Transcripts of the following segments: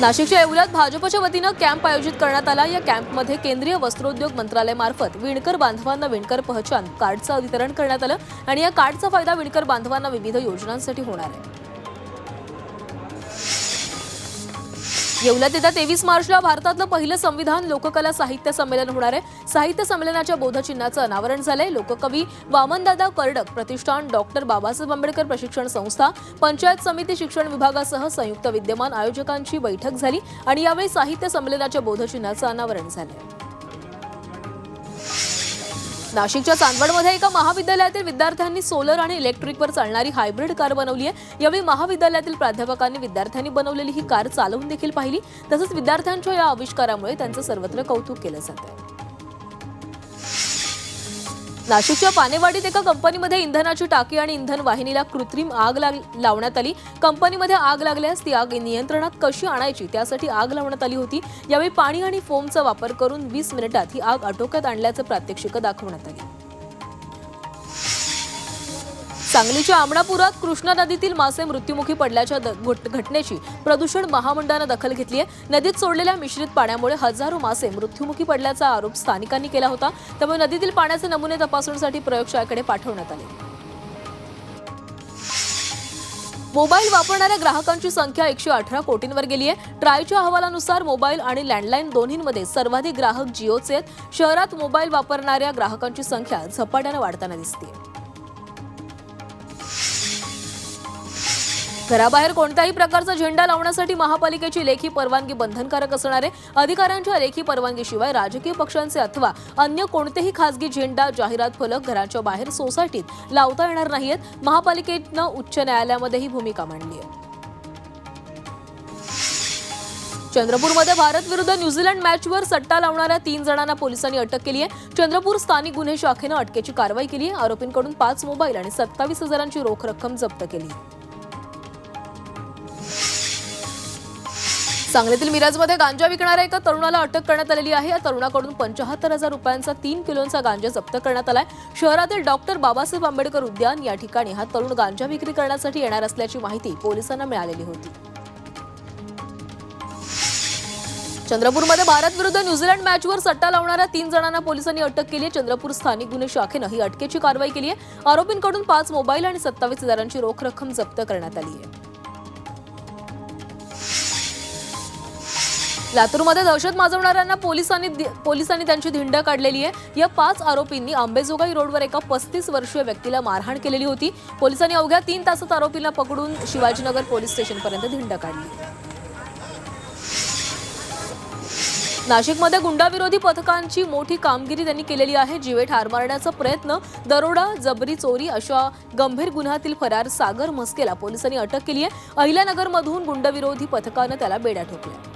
नाशिकच्या येवल्यात भाजपच्या वतीनं कॅम्प आयोजित करण्यात आला. या कॅम्पमध्ये केंद्रीय वस्त्रोद्योग मंत्रालयामार्फत विणकर बांधवांना विणकर पहचान कार्डचं वितरण करण्यात आलं आणि या कार्डचा फायदा विणकर बांधवांना विविध योजनांसाठी होणार आहे. येवल्यात. येत्या तेवीस मार्चला भारतातलं पहिलं संविधान लोककला साहित्य संमेलन होणार आहे. साहित्य संमेलनाच्या बोधचिन्हाचं अनावरण झालंय. लोककवी वामनदादा कर्डक प्रतिष्ठान डॉक्टर बाबासाहेब आंबेडकर प्रशिक्षण संस्था पंचायत समिती शिक्षण विभागासह संयुक्त विद्यमान आयोजकांची बैठक झाली आणि यावेळी साहित्य संमेलनाच्या बोधचिन्हाचं अनावरण झालंय. नाशिकच्या चांदवडमध्ये एका महाविद्यालयातील विद्यार्थ्यांनी सोलर आणि इलेक्ट्रिकवर चालणारी हायब्रिड कार बनवली आहे. यावेळी महाविद्यालयातील प्राध्यापकांनी विद्यार्थ्यांनी बनवलेली ही कार चालवून देखील पाहिली. तसंच विद्यार्थ्यांच्या या आविष्कारामुळे त्यांचं सर्वत्र कौतुक केलं जात आहे. नाशिकच्या पानेवाडीत एका कंपनीमध्ये इंधनाची टाकी आणि इंधन वाहिनीला कृत्रिम आग लाग- लावण्यात आली. कंपनीमध्ये आग लागल्यास ती आग नियंत्रणात कशी आणायची त्यासाठी आग लावण्यात आली होती. यावेळी पाणी आणि फोमचा वापर करून वीस मिनिटात ही आग आटोक्यात आणल्याचं प्रात्यक्षिक दाखवण्यात आली. सांगलीच्या आमणापुरात कृष्णा नदीतील मासे मृत्युमुखी पडल्याच्या द- घट- घटनेची प्रदूषण महामंडळानं दखल घेतली आहे. नदीत सोडलेल्या मिश्रित पाण्यामुळे हजारो मासे मृत्युमुखी पडल्याचा आरोप स्थानिकांनी केला होता. त्यामुळे नदीतील पाण्याचे नमुने तपासणीसाठी प्रयोगशाळेकडे पाठवण्यात आले. मोबाईल वापरणाऱ्या ग्राहकांची संख्या एकशे अठरा कोटींवर गेली आहे. ट्रायच्या अहवालानुसार मोबाईल आणि लँडलाईन दोन्हींमध्ये सर्वाधिक ग्राहक जिओचे आहेत. शहरात मोबाईल वापरणाऱ्या ग्राहकांची संख्या झपाट्यानं वाढताना दिसते घराबाहेर कोणत्याही प्रकारचा झेंडा लावण्यासाठी महापालिकेची लेखी परवानगी बंधनकारक असणार आहे. अधिकाऱ्यांच्या लेखी परवानगीशिवाय राजकीय पक्षांचे अथवा अन्य कोणतेही खासगी झेंडा जाहिरात फलक घराच्या बाहेर सोसायटीत लावता येणार नाहीत महापालिकेनं उच्च न्यायालयामध्ये ही भूमिका मांडली आहे. चंद्रपूरमध्ये भारत विरुद्ध न्यूझीलंड मॅचवर सट्टा लावणाऱ्या तीन जणांना पोलिसांनी अटक केली आहे. चंद्रपूर स्थानिक गुन्हे शाखेनं अटकेची कारवाई केली आहे. आरोपींकडून पाच मोबाईल आणि सत्तावीस हजारांची रोख रक्कम जप्त केली सांगलीतील मिरजमध्ये गांजा विकणाऱ्या एका तरुणाला अटक करण्यात आलेली आहे. या तरुणाकडून पंचाहत्तर हजार रुपयांचा तीन किलोचा गांजा जप्त करण्यात आलाय. शहरातील डॉक्टर बाबासाहेब आंबेडकर उद्यान या ठिकाणी हा तरुण गांजा विक्री करण्यासाठी येणार असल्याची माहिती पोलिसांना मिळालेली होती. चंद्रपूरमध्ये भारत विरुद्ध न्यूझीलंड मॅचवर सट्टा लावणाऱ्या तीन जणांना पोलिसांनी अटक केली आहे. चंद्रपूर स्थानिक गुन्हे शाखेनं ही अटकेची कारवाई केली आहे. आरोपींकडून पाच मोबाईल आणि सत्तावीस हजारांची रोख रक्कम जप्त करण्यात आली आहे. लातूरमध्ये दहशत माजवणाऱ्यांना पोलिसांनी पोलिसांनी त्यांची धिंड काढलेली आहे. या पाच आरोपींनी आंबेजोगाई रोडवर एका पस्तीस वर्षीय व्यक्तीला मारहाण केलेली होती. पोलिसांनी अवघ्या तीन तासात आरोपींना पकडून शिवाजीनगर पोलीस स्टेशनपर्यंत धिंड काढली. नाशिकमध्ये गुंडाविरोधी पथकांची मोठी कामगिरी त्यांनी केलेली आहे. जीवे ठार मारण्याचा प्रयत्न दरोडा जबरी चोरी अशा गंभीर गुन्ह्यातील फरार सागर मस्केला पोलिसांनी अटक केली आहे. अहिल्यानगरमधून गुंडविरोधी पथकानं त्याला बेड्या ठोकल्या.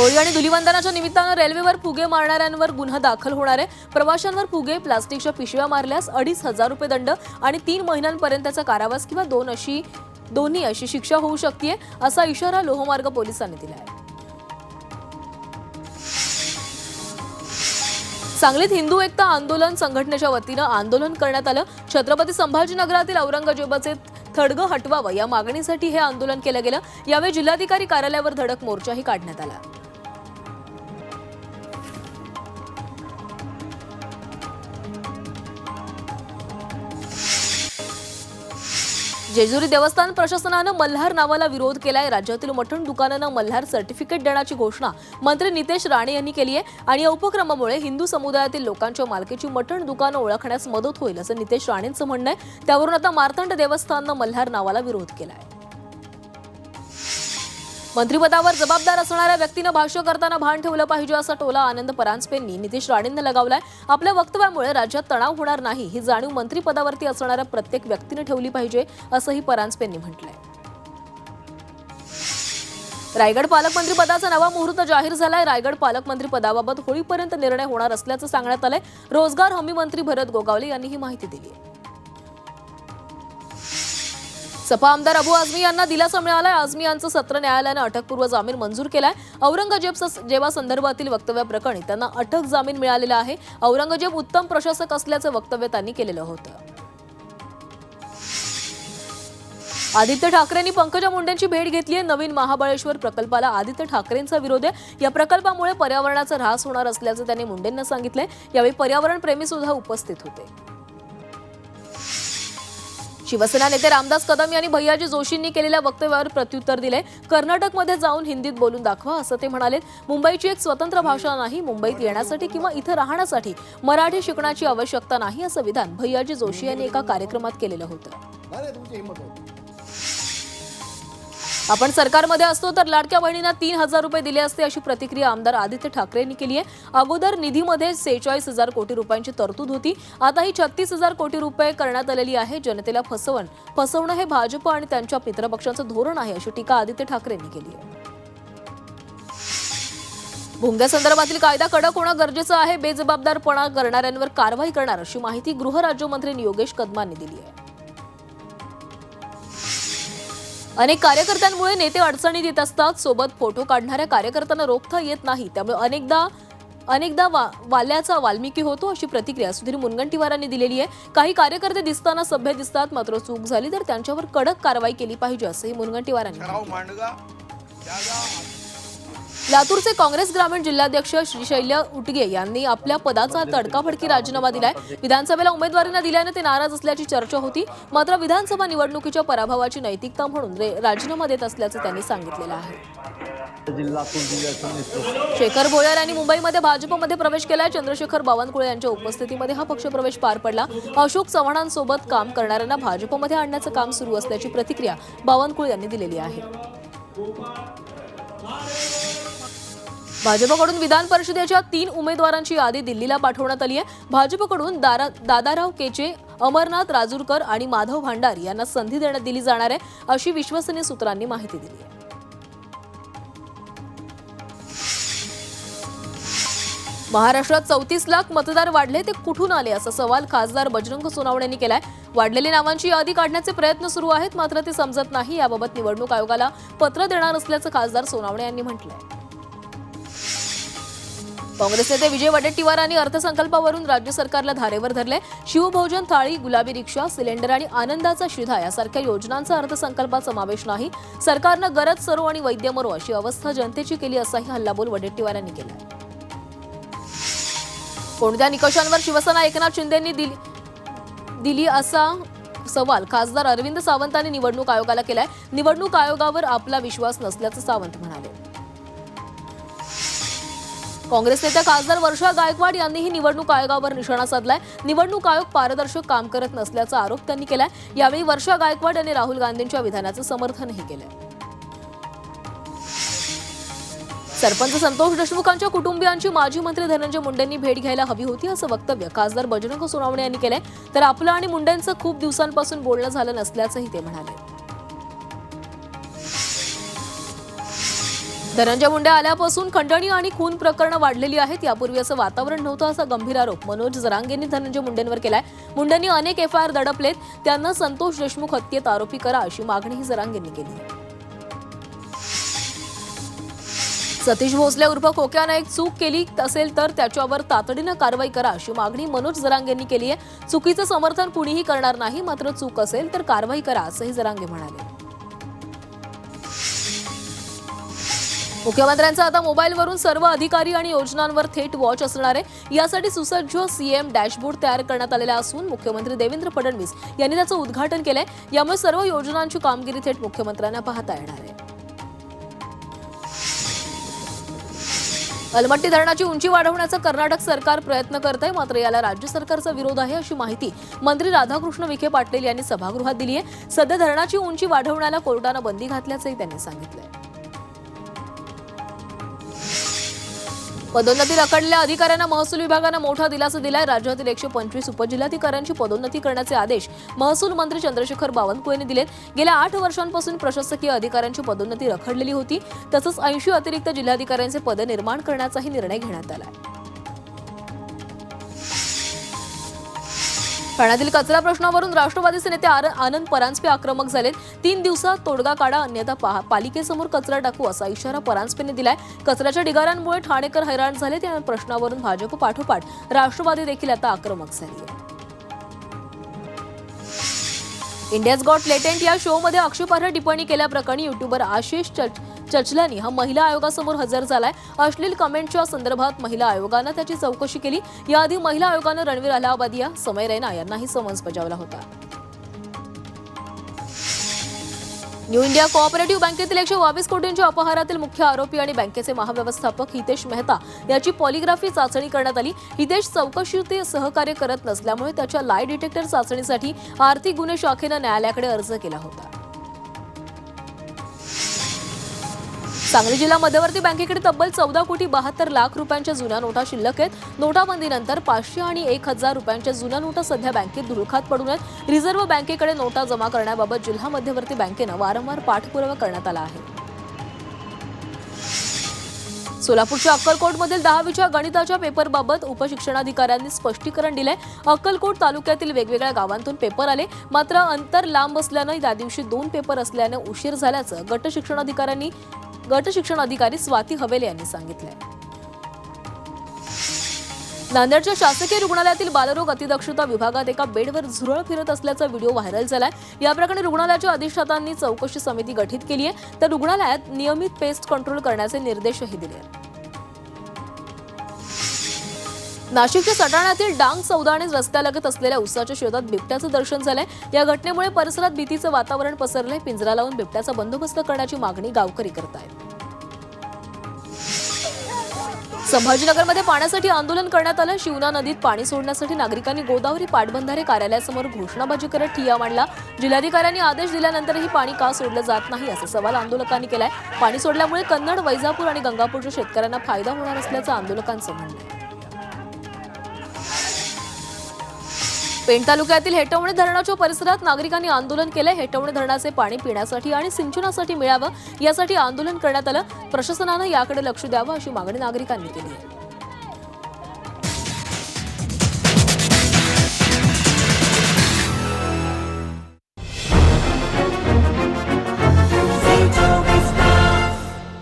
होळी आणि धुलिवंदनाच्या निमित्तानं रेल्वेवर फुगे मारणाऱ्यांवर गुन्हा दाखल होणार आहे. प्रवाशांवर फुगे प्लास्टिकच्या पिशव्या मारल्यास अडीच हजार रुपये दंड आणि तीन महिन्यांपर्यंतचा कारावास किंवा दोन अशी दोन्ही अशी शिक्षा होऊ शकते असा इशारा लोहमार्ग पोलिसांनी दिला आहे सांगलीत हिंदू एकता आंदोलन संघटनेच्या वतीनं आंदोलन करण्यात आलं. छत्रपती संभाजीनगरातील औरंगजेबाचे थडगं हटवावं या मागणीसाठी हे आंदोलन केलं गेलं. यावेळी जिल्हाधिकारी कार्यालयावर धडक मोर्चाही काढण्यात आला. जेजुरी देवस्थान प्रशासनानं मल्हार नावाला विरोध केलाय. राज्यातील मठण दुकानांना मल्हार सर्टिफिकेट देण्याची घोषणा मंत्री नितेश राणे यांनी केली आहे. आणि या उपक्रमामुळे हिंदू समुदायातील लोकांच्या मालकीची मठण दुकानं ओळखण्यास मदत होईल असं नितेश राणेंचं म्हणणं आहे. त्यावरून आता मार्तंड देवस्थाननं मल्हार नावाला विरोध केलाय. मंत्रिपदावर जबाबदार असणाऱ्या व्यक्तीनं भाष्य करताना भान ठेवलं पाहिजे असा टोला आनंद परांजपेंनी. नितीश राणेंना लगावलाय. आपल्या वक्तव्यामुळे राज्यात तणाव होणार नाही. ही जाणीव मंत्रिपदावरती असणाऱ्या प्रत्येक व्यक्तीनं ठेवली पाहिजे असंही परांजपेंनी म्हटलंय. रायगड पालकमंत्री पदाचा नवा मुहूर्त जाहीर झालाय. रायगड पालकमंत्री पदाबाबत होळीपर्यंत निर्णय होणार असल्याचं सांगण्यात आलंय. रोजगार हमी मंत्री भरत गोगावले यांनी ही माहिती दिली आहे सपा आमदार अबू आझमी यांना दिलासा मिळालाय. आझमी यांचं सत्र न्यायालयानं अटकपूर्व जामीन मंजूर केलाय. औरंगजेब जेव्हा संदर्भातील वक्तव्याप्रकरणी त्यांना अटक जामीन मिळालेला आहे औरंगजेब उत्तम प्रशासक असल्याचं वक्तव्य त्यांनी केलेलं होतं. आदित्य ठाकरेंनी पंकजा मुंडेंची भेट घेतली आहे. नवीन महाबळेश्वर प्रकल्पाला आदित्य ठाकरेंचा विरोध आहे. या प्रकल्पामुळे पर्यावरणाचा ऱ्हास होणार असल्याचं त्यांनी मुंडेंना सांगितलंय. यावेळी पर्यावरण प्रेमी सुद्धा उपस्थित होते. शिवसेना नेते रामदास कदम यांनी भैयाजी जोशींनी केलेल्या वक्तव्यावर प्रत्युत्तर दिले. कर्नाटकमध्ये जाऊन हिंदीत बोलून दाखवा असं ते म्हणाले. मुंबईची एक स्वतंत्र भाषा नाही मुंबईत येण्यासाठी किंवा इथं राहण्यासाठी मराठी शिकण्याची आवश्यकता नाही असं विधान भैयाजी जोशी यांनी एका कार्यक्रमात केलेलं होतं. आपण सरकारमध्ये असतो तर लाडक्या बहिणींना तीन हजार रुपये दिले असते अशी प्रतिक्रिया आमदार आदित्य ठाकरेंनी केली आहे. अगोदर निधीमध्ये सेहेचाळीस हजार कोटी रुपयांची तरतूद होती. आता ही छत्तीस हजार कोटी रुपये करण्यात आलेली आहे. जनतेला फसवण फसवणं हे भाजप आणि त्यांच्या मित्रपक्षांचं धोरण आहे अशी टीका आदित्य ठाकरेंनी केली आहे. भुंग्यासंदर्भातील कायदा कडक होणं गरजेचं आहे. बेजबाबदारपणा करणाऱ्यांवर कारवाई करणार अशी माहिती गृहराज्यमंत्री योगेश कदमांनी दिली आहे. अनेक कार्यकर्त्यांमुळे नेते अडचणीत येत असतात. सोबत फोटो काढणाऱ्या कार्यकर्त्यांना रोखता येत नाही. त्यामुळे अनेकदा अनेकदा वा वाल्याचा वाल्मिकी होतो अशी प्रतिक्रिया सुधीर मुनगंटीवारांनी दिलेली आहे. काही कार्यकर्ते दिसताना सभ्य दिसतात. मात्र चूक झाली तर त्यांच्यावर कडक कारवाई केली पाहिजे असंही मुनगंटीवारांनी लातूरचे काँग्रेस ग्रामीण जिल्हाध्यक्ष श्रीशैल्य उटगे यांनी आपल्या पदाचा तडकाफडकी राजीनामा दिलाय. विधानसभेला उमेदवारीनं दिल्याने ते नाराज असल्याची चर्चा होती. मात्र विधानसभा निवडणुकीच्या पराभवाची नैतिकता म्हणून राजीनामा देत असल्याचं त्यांनी सांगितलेलं आहे. शेखर भोयर यांनी मुंबईमध्ये भाजपमध्ये प्रवेश केलाय. चंद्रशेखर बावनकुळे यांच्या उपस्थितीमध्ये हा पक्षप्रवेश पार पडला. अशोक चव्हाणांसोबत काम करणाऱ्यांना भाजपमध्ये आणण्याचं काम सुरू असल्याची प्रतिक्रिया बावनकुळे यांनी दिलेली आहे. भाजपकडून विधान परिषदेच्या तीन उमेदवारांची यादी दिल्लीला पाठवण्यात आली आहे. भाजपकडून दादाराव केचे अमरनाथ राजूरकर आणि माधव भांडार यांना संधी देण्यात दिली जाणार आहे अशी विश्वसनीय सूत्रांनी माहिती दिली आहे. महाराष्ट्रात चौतीस लाख मतदार वाढले ते कुठून आले असा सवाल खासदार बजरंग सोनावणे यांनी केलाय. वाढलेली नावांची यादी काढण्याचे प्रयत्न सुरू आहेत मात्र ते समजत नाही याबाबत निवडणूक आयोगाला पत्र देणार असल्याचं खासदार सोनावणे यांनी म्हटलंय. काँग्रेस नेते विजय वडेट्टीवारांनी अर्थसंकल्पावरून राज्य सरकारला धारेवर धरले. शिवभोजन थाळी गुलाबी रिक्षा सिलेंडर आणि आनंदाचा शिधा यासारख्या योजनांचा अर्थसंकल्पात समावेश नाही. सरकारनं गरज सरो आणि वैद्य मरो अशी अवस्था जनतेची केली असाही हल्लाबोल वडेट्टीवारांनी केला कोणत्या निकषांवर शिवसेना एकनाथ शिंदेंनी दिली दिली असा सवाल खासदार अरविंद सावंतांनी निवडणूक आयोगाला केलाय. निवडणूक आयोगावर आपला विश्वास नसल्याचं सावंत म्हणाले. काँग्रेस नेत्या खासदार वर्षा गायकवाड यांनीही निवडणूक आयोगावर निशाणा साधलाय. निवडणूक आयोग पारदर्शक काम करत नसल्याचा आरोप त्यांनी केलाय. यावेळी वर्षा गायकवाड यांनी राहुल गांधींच्या विधानाचं समर्थनही केलंय. सरपंच संतोष देशमुखांच्या कुटुंबियांची माजी मंत्री धनंजय मुंडेंनी भेट घ्यायला हवी होती असं वक्तव्य खासदार बजरंग सोनावणे यांनी केलंय. तर आपलं आणि मुंडेंचं खूप दिवसांपासून बोलणं झालं नसल्याचंही ते म्हणाले. धनंजय मुंडे आल्यापासून खंडणी आणि खून प्रकरणं वाढलेली आहेत. यापूर्वी असं वातावरण नव्हतं असा गंभीर आरोप मनोज जरांगेंनी धनंजय मुंडेंवर केलाय. मुंडेंनी अनेक एफ आय आर दडपलेत. त्यांना संतोष देशमुख हत्येत आरोपी करा अशी मागणीही जरांगेंनी केली. आहे सतीश भोसले उर्फ कोक्यानं एक चूक केली असेल तर त्याच्यावर तातडीनं कारवाई करा अशी मागणी मनोज जरांगेंनी केली आहे. चुकीचं समर्थन कुणीही करणार नाही मात्र चूक असेल तर कारवाई करा असंही जरांगे म्हणाले. मुख्यमंत्र्यांचा आता मोबाईलवरून सर्व अधिकारी आणि योजनांवर थेट वॉच असणार आहे. यासाठी सुसज्ज सीएम डॅशबोर्ड तयार करण्यात आलेला असून मुख्यमंत्री देवेंद्र फडणवीस यांनी त्याचं उद्घाटन केलंय. यामुळे सर्व योजनांची कामगिरी थेट मुख्यमंत्र्यांना पाहता येणार आहे. अलमट्टी धरणाची उंची वाढवण्याचा कर्नाटक सरकार प्रयत्न करत आहे मात्र याला राज्य सरकारचा विरोध आहे अशी माहिती मंत्री राधाकृष्ण विखे पाटील यांनी सभागृहात दिली आहे सध्या धरणाची उंची वाढवण्याला कोर्टानं बंदी घातल्याचंही त्यांनी सांगितलं पदोन्नती रखडलेल्या अधिकाऱ्यांना महसूल विभागानं मोठा दिलासा दिलाय. राज्यातील एकशे पंचवीस उपजिल्हाधिकाऱ्यांची पदोन्नती करण्याचे आदेश महसूल मंत्री चंद्रशेखर बावनकुळे यांनी दिलेत. गेल्या आठ वर्षांपासून प्रशासकीय अधिकाऱ्यांची पदोन्नती रखडलेली होती. तसंच ऐंशी अतिरिक्त जिल्हाधिकाऱ्यांचे पद निर्माण करण्याचाही निर्णय घेण्यात आलाय. ठाण्यातील कचरा प्रश्नावरून राष्ट्रवादीचे नेते आर- आनंद परांजपे आक्रमक झालेत. तीन दिवसात तोडगा काढा अन्यथा पहा- पालिकेसमोर कचरा टाकू असा इशारा परांजपेने दिलाय. कचऱ्याच्या ढिगाऱ्यांमुळे ठाणेकर हैराण झालेत या प्रश्नावरून भाजप पाठोपाठ. राष्ट्रवादी देखील आता आक्रमक झाली आहे. इंडियाज गॉट लेटेंट या शोमध्ये आक्षेपार्ह टिप्पणी केल्याप्रकरणी युट्यूबर आशिष चच चचलानी हा महिला आयोगासमोर हजर झालाय. अश्लील कमेंटच्या संदर्भात महिला आयोगानं त्याची चौकशी केली. याआधी महिला आयोगानं रणवीर अलाहाबादिया समय रैना यांनाही समन्स बजावला होता. न्यू इंडिया कोऑपरेटिव्ह बँकेतील एकशे बावीस कोटींच्या अपहारातील मुख्य आरोपी आणि बँकेचे महाव्यवस्थापक हितेश मेहता याची पॉलिग्राफी चाचणी करण्यात आली. हितेश चौकशीत सहकार्य करत नसल्यामुळे त्याच्या लाय डिटेक्टर चाचणीसाठी आर्थिक गुन्हे शाखेनं न्यायालयाकडे अर्ज केला होता. सांगली जिल्हा मध्यवर्ती बँकेकडे तब्बल चौदा कोटी बहात्तर लाख रुपयांच्या जुन्या नोटा शिल्लक आहेत. नोटाबंदीनंतर पाचशे आणि एक हजार रुपयांच्या जुन्या नोटा सध्या बँकेत दुरुखात पडून आहेत. रिझर्व्ह बँकेकडे नोटा जमा करण्याबाबत जिल्हा मध्यवर्ती बँकेनं वारंवार पाठपुरावा करण्यात आला आहे. सोलापूरच्या अक्कलकोटमधील दहावीच्या गणिताच्या पेपरबाबत उपशिक्षणाधिकाऱ्यांनी स्पष्टीकरण दिलंय. अक्कलकोट तालुक्यातील वेगवेगळ्या गावांतून पेपर आले. मात्र अंतर लांब असल्यानं या दिवशी दोन पेपर असल्यानं उशीर झाल्याचं गट शिक्षणाधिकाऱ्यांनी गट शिक्षण अधिकारी स्वाती हवेले यांनी सांगितलंय. नांदेडच्या शासकीय रुग्णालयातील बालरोग अतिदक्षता विभागात एका बेडवर झुरळ फिरत असल्याचा व्हिडिओ व्हायरल झालाय. या प्रकरणी रुग्णालयाच्या अधिष्ठातांनी चौकशी समिती गठीत केली आहे. तर रुग्णालयात नियमित पेस्ट कंट्रोल करण्याचे निर्देशही दिले आहेत. नाशिकच्या सटाण्यातील डांग सौदाणे रस्त्यालगत असलेल्या उसाच्या शेतात बिबट्याचं दर्शन झालंय. या घटनेमुळे परिसरात भीतीचं वातावरण पसरलंय. पिंजरा लावून बिबट्याचा बंदोबस्त करण्याची मागणी गावकरी करतायत. संभाजीनगरमध्ये पाण्यासाठी आंदोलन करण्यात आलं. शिवना नदीत पाणी सोडण्यासाठी नागरिकांनी गोदावरी पाटबंधारे कार्यालयासमोर घोषणाबाजी करत ठिया मांडला. जिल्हाधिकाऱ्यांनी आदेश दिल्यानंतरही पाणी का सोडलं जात नाही असा सवाल आंदोलकांनी केलाय. पाणी सोडल्यामुळे कन्नड वैजापूर आणि गंगापूरच्या शेतकऱ्यांना फायदा होणार असल्याचं आंदोलकांचं म्हणणं पेण तालुक्यातील हेटवणे धरणाच्या परिसरात नागरिकांनी आंदोलन केलंय हेटवणे धरणाचे पाणी पिण्यासाठी आणि सिंचनासाठी मिळावं यासाठी आंदोलन करण्यात आलं. प्रशासनानं याकडे लक्ष द्यावं अशी मागणी नागरिकांनी केली आहे.